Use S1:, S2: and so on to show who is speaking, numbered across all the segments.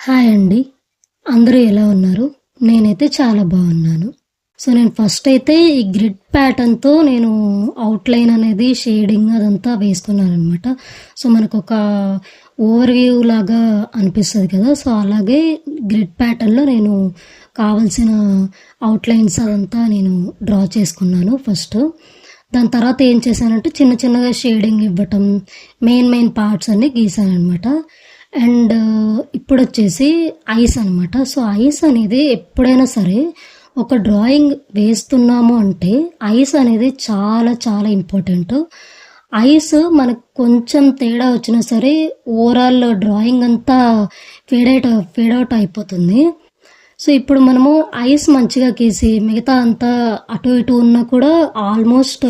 S1: Hi అండి. అందరూ ఎలా ఉన్నారు? నేనైతే చాలా బాగున్నాను. సో నేను ఫస్ట్ అయితే ఈ గ్రిడ్ ప్యాటర్న్తో నేను అవుట్లైన్ అనేది షేడింగ్ అదంతా వేసుకున్నాను అనమాట సో మనకు ఒక ఓవర్ వ్యూ లాగా అనిపిస్తుంది కదా. సో అలాగే గ్రిడ్ ప్యాటర్న్లో నేను కావలసిన అవుట్లైన్స్ అదంతా నేను డ్రా చేసుకున్నాను ఫస్ట్ దాని తర్వాత ఏం చేశానంటే చిన్న చిన్నగా షేడింగ్ ఇవ్వటం మెయిన్ మెయిన్ పార్ట్స్ అన్నీ గీసాను అనమాట అండ్ ఇప్పుడు వచ్చేసి ఐస్ అనమాట సో ఐస్ అనేది ఎప్పుడైనా సరే ఒక డ్రాయింగ్ వేస్తున్నాము అంటే ఐస్ అనేది చాలా చాలా ఇంపార్టెంట్. ఐస్ మనకు కొంచెం తేడా వచ్చినా సరే ఓవరాల్ డ్రాయింగ్ అంతా ఫేడ్ ఫేడౌట్ అయిపోతుంది. సో ఇప్పుడు మనము ఐస్ మంచిగా గీసి మిగతా అంతా అటు ఇటు ఉన్నా కూడా ఆల్మోస్ట్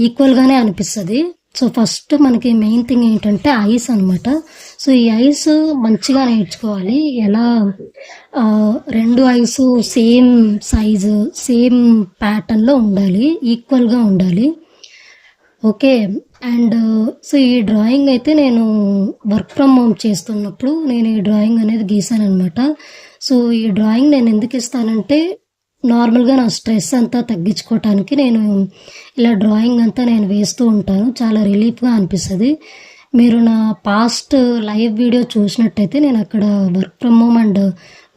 S1: ఈక్వల్గానే అనిపిస్తుంది. సో ఫస్ట్ మనకి మెయిన్ థింగ్ ఏంటంటే ఐస్ అనమాట సో ఈ ఐస్ మంచిగా నేర్చుకోవాలి. ఎలా? రెండు ఐస్ సేమ్ సైజు సేమ్ ప్యాటర్న్లో ఉండాలి. ఈక్వల్గా ఉండాలి. ఓకే? అండ్ సో ఈ డ్రాయింగ్ అయితే నేను వర్క్ ఫ్రమ్ హోమ్ చేస్తున్నప్పుడు నేను ఈ డ్రాయింగ్ అనేది గీసాను అనమాట సో ఈ డ్రాయింగ్ నేను ఎందుకు ఇస్తానంటే నార్మల్గా నా స్ట్రెస్ అంతా తగ్గించుకోవటానికి నేను ఇలా డ్రాయింగ్ అంతా నేను వేస్తూ ఉంటాను. చాలా రిలీఫ్గా అనిపిస్తుంది. మీరు నా పాస్ట్ లైవ్ వీడియో చూసినట్టయితే నేను అక్కడ work from home and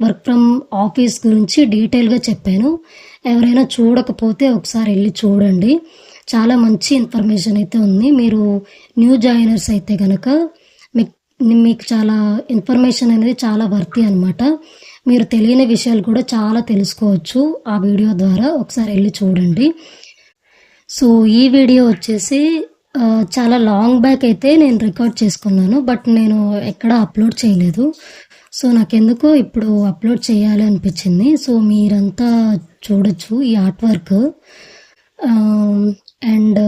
S1: work from office గురించి డీటెయిల్గా చెప్పాను. ఎవరైనా చూడకపోతే ఒకసారి వెళ్ళి చూడండి. చాలా మంచి ఇన్ఫర్మేషన్ అయితే ఉంది. మీరు న్యూ జాయినర్స్ అయితే కనుక మీకు మీకు చాలా ఇన్ఫర్మేషన్ అనేది చాలా వర్తి అనమాట మీరు తెలియని విషయాలు కూడా చాలా తెలుసుకోవచ్చు. ఆ వీడియో ద్వారా ఒకసారి వెళ్ళి చూడండి. సో ఈ వీడియో వచ్చేసి చాలా లాంగ్ బ్యాక్ అయితే నేను రికార్డ్ చేసుకున్నాను బట్ నేను ఎక్కడ అప్లోడ్ చేయలేదు. సో నాకెందుకో ఇప్పుడు అప్లోడ్ చేయాలి అనిపించింది. సో మీరంతా చూడొచ్చు ఈ art work and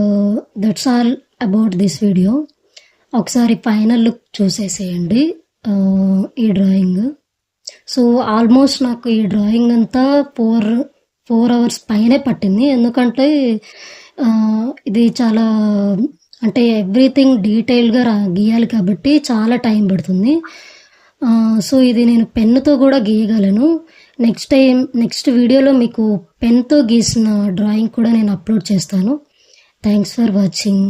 S1: that's all about this video ఒకసారి ఫైనల్ లుక్ చూసేసేయండి. ఈ డ్రాయింగ్ సో ఆల్మోస్ట్ నాకు ఈ డ్రాయింగ్ అంతా ఫోర్ ఫోర్ అవర్స్ పైనే పట్టింది. ఎందుకంటే ఇది చాలా అంటే ఎవ్రీథింగ్ డీటెయిల్గా రా గీయాలి కాబట్టి చాలా టైం పడుతుంది. సో ఇది నేను పెన్నుతో కూడా గీయగలను. నెక్స్ట్ టైం నెక్స్ట్ వీడియోలో మీకు పెన్తో గీసిన డ్రాయింగ్ కూడా నేను అప్లోడ్ చేస్తాను. Thanks for watching.